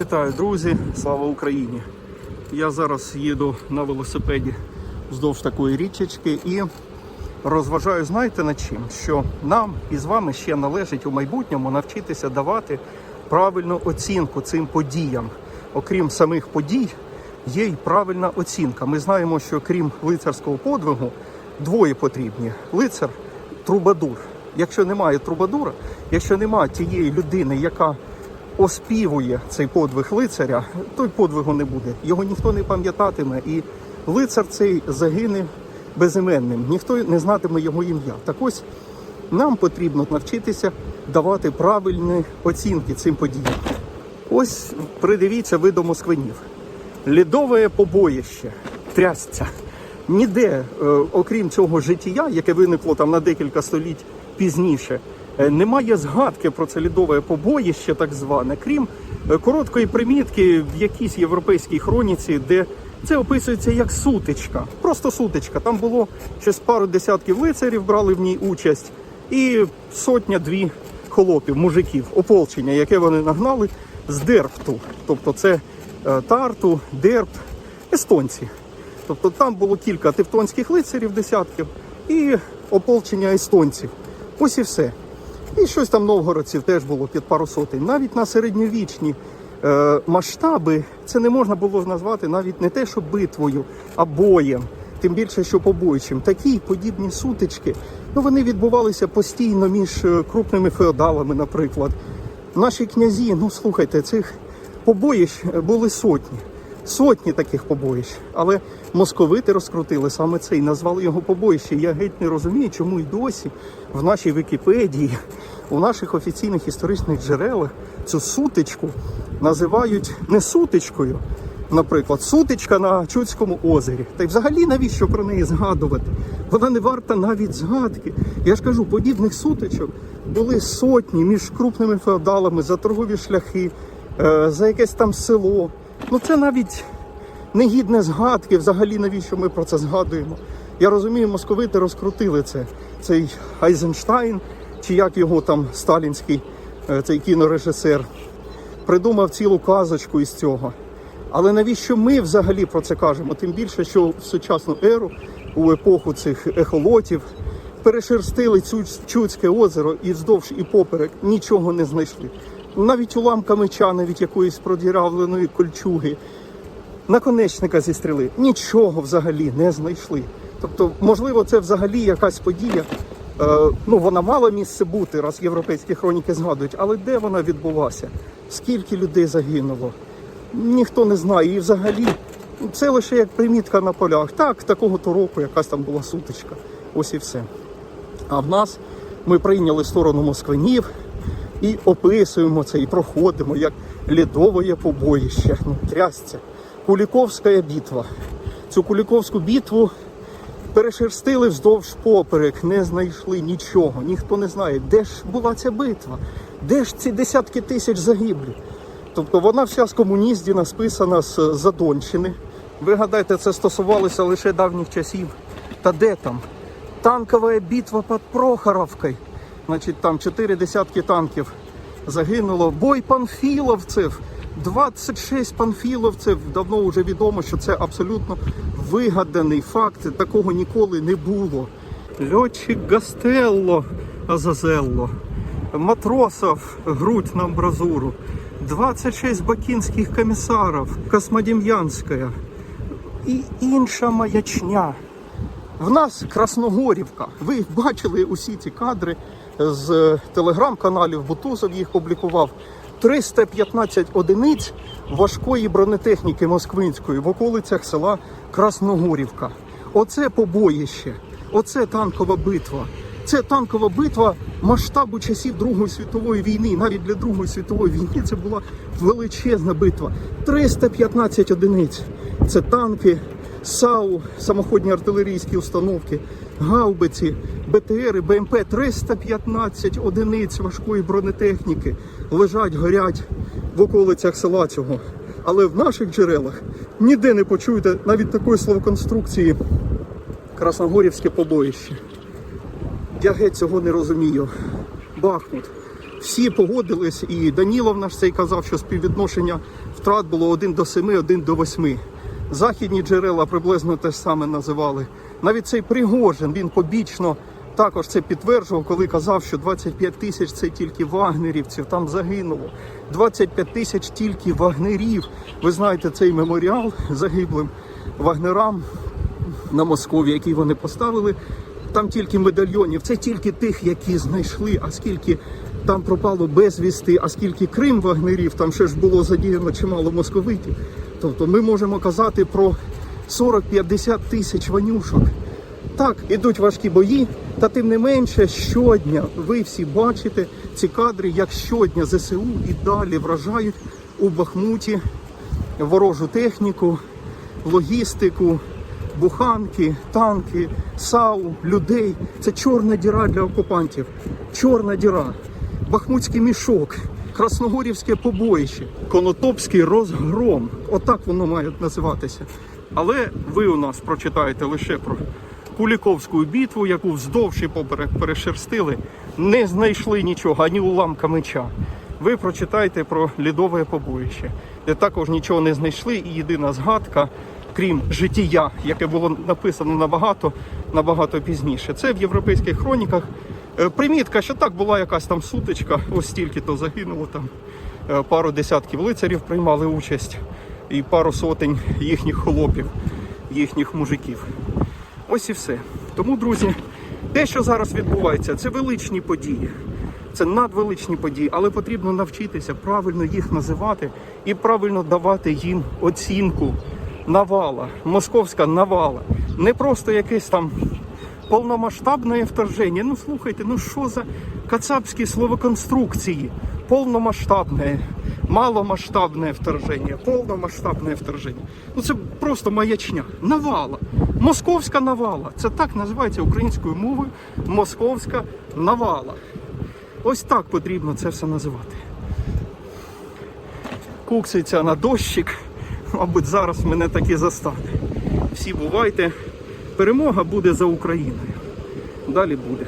Вітаю, друзі! Слава Україні! Я зараз їду на велосипеді вздовж такої річечки і розважаю, знаєте над чим? Що нам і з вами ще належить у майбутньому навчитися давати правильну оцінку цим подіям. Окрім самих подій, є й правильна оцінка. Ми знаємо, що крім лицарського подвигу, двоє потрібні: лицар, трубадур. Якщо немає трубадура, якщо немає тієї людини, яка оспівує цей подвиг лицаря, той подвигу не буде. Його ніхто не пам'ятатиме, і лицар цей загине безіменним. Ніхто не знатиме його ім'я. Так ось нам потрібно навчитися давати правильні оцінки цим подіям. Ось придивіться ви до москвинів. Лідове побоїще, трясця. Ніде, е, окрім цього життя, яке виникло там на декілька століть пізніше, немає згадки про це лідове побоїще, так зване, крім е, короткої примітки в якійсь європейській хроніці, де це описується як сутичка. Просто сутичка. Там було з пару десятків лицарів брали в ній участь, і сотня-дві холопів, мужиків, ополчення, яке вони нагнали з Дерпту. Тобто це е, Тарту, Дерб, естонці. Тобто там було кілька тевтонських лицарів, десятків, і ополчення естонців. Ось і все. І щось там новгородців теж було під пару сотень. Навіть на середньовічні е, масштаби це не можна було назвати навіть не те, що битвою, а боєм. Тим більше, що побоїчим. Такі подібні сутички, ну вони відбувалися постійно між е, крупними феодалами, наприклад. Наші князі, ну слухайте, цих побоїщ е, були сотні. Сотні таких побоїщ. Але московити розкрутили саме це і назвали його побоїще. Я геть не розумію, чому і досі в нашій Вікіпедії, у наших офіційних історичних джерелах цю сутичку називають не сутичкою, наприклад, сутичка на Чудському озері. Та й взагалі навіщо про неї згадувати? Вона не варта навіть згадки. Я ж кажу, подібних сутичок були сотні між крупними феодалами за торгові шляхи, е, за якесь там село. Ну це навіть не гідне згадки. Взагалі, навіщо ми про це згадуємо? Я розумію, московити розкрутили це. Цей Айзенштайн, чи як його там сталінський е, цей кінорежисер, придумав цілу казочку із цього. Але навіщо ми взагалі про це кажемо? Тим більше, що в сучасну еру, у епоху цих ехолотів, перешерстили Чудське озеро і вздовж і поперек нічого не знайшли. Навіть уламка меча, навіть якоїсь продіравленої кольчуги, наконечника зі стріли, нічого взагалі не знайшли. Тобто, можливо, це взагалі якась подія. Е, ну, вона мала місце бути, раз європейські хроніки згадують, але де вона відбулася? Скільки людей загинуло? Ніхто не знає. І взагалі це лише як примітка на полях. Так, такого то року якась там була сутичка. Ось і все. А в нас ми прийняли сторону москвинів і описуємо це, і проходимо як лідове побоїще. Ну, трясця. Куліковська битва. Цю Куліковську битву перешерстили вздовж поперек, не знайшли нічого. Ніхто не знає, де ж була ця битва, де ж ці десятки тисяч загиблих. Тобто вона вся з комуніздіна списана з Задонщини. Ви гадаєте, це стосувалося лише давніх часів. Та де там? Танкова битва під Прохоровкою. Значить, там чотири десятки танків загинуло. Бой панфіловців. 26 панфіловців. Давно вже відомо, що це абсолютно вигаданий факт. Такого ніколи не було. Льотчик Гастелло Азазелло. Матросов грудь на амбразуру. 26 бакінських комісарів, Космодем'янська і інша маячня. В нас Красногорівка. Ви бачили усі ці кадри з телеграм-каналів. Бутусов їх публікував. 315 одиниць важкої бронетехніки москвинської в околицях села Красногорівка. Оце побоїще, оце танкова битва. Це танкова битва масштабу часів Другої світової війни. Навіть для Другої світової війни це була величезна битва. 315 одиниць. Це танки, САУ, самоходні артилерійські установки, гаубиці, БТРи, БМП 315 одиниць важкої бронетехніки лежать, горять в околицях села цього. Але в наших джерелах ніде не почуєте навіть такої словоконструкції Красногорівське побоїще. Я геть цього не розумію. Бахмут. всі погодились, і Данілов наш цей казав, що співвідношення втрат було 1 до 7, 1 до 8. Західні джерела приблизно те саме називали. Навіть цей Пригожин, він побічно також це підтверджував, коли казав, що 25 тисяч це тільки вагнерівців, там загинуло. 25 тисяч тільки вагнерів. Ви знаєте цей меморіал загиблим вагнерам на Москові, який вони поставили. Там тільки медальйонів, це тільки тих, які знайшли, а скільки там пропало безвісти, а скільки Крим вагнерів, там ще ж було задіяно чимало московитів. Тобто ми можемо казати про 40-50 тисяч ванюшок. Так, ідуть важкі бої, та тим не менше, щодня ви всі бачите ці кадри, як щодня ЗСУ і далі вражають у Бахмуті ворожу техніку, логістику, буханки, танки, САУ, людей. Це чорна діра для окупантів. Чорна діра. Бахмутський мішок, Красногорівське побоїще, Конотопський розгром. Отак воно має називатися. Але ви у нас прочитаєте лише про Куліковську битву, яку вздовж і поперек перешерстили, не знайшли нічого, ані уламка меча. Ви прочитайте про лідове побоїще, де також нічого не знайшли, і єдина згадка, крім життя, яке було написано набагато набагато пізніше. Це в європейських хроніках. Е, Примітка, що так була якась там сутичка, ось стільки то загинуло там. Е, Пару десятків лицарів приймали участь, і пару сотень їхніх хлопів, їхніх мужиків. Ось і все. Тому, друзі, те, що зараз відбувається, це величні події. Це надвеличні події, але потрібно навчитися правильно їх називати і правильно давати їм оцінку. Навала, московська навала. Не просто якесь там повномасштабне вторження. Ну слухайте, ну що за кацапські словоконструкції? Повномасштабне, маломасштабне вторження, повномасштабне вторження. Ну це просто маячня. Навала. Московська навала. Це так називається українською мовою. Московська навала. Ось так потрібно це все називати. Кукситься на дощик. Мабуть, зараз мене так і застане. Всі бувайте. Перемога буде за Україною. Далі буде.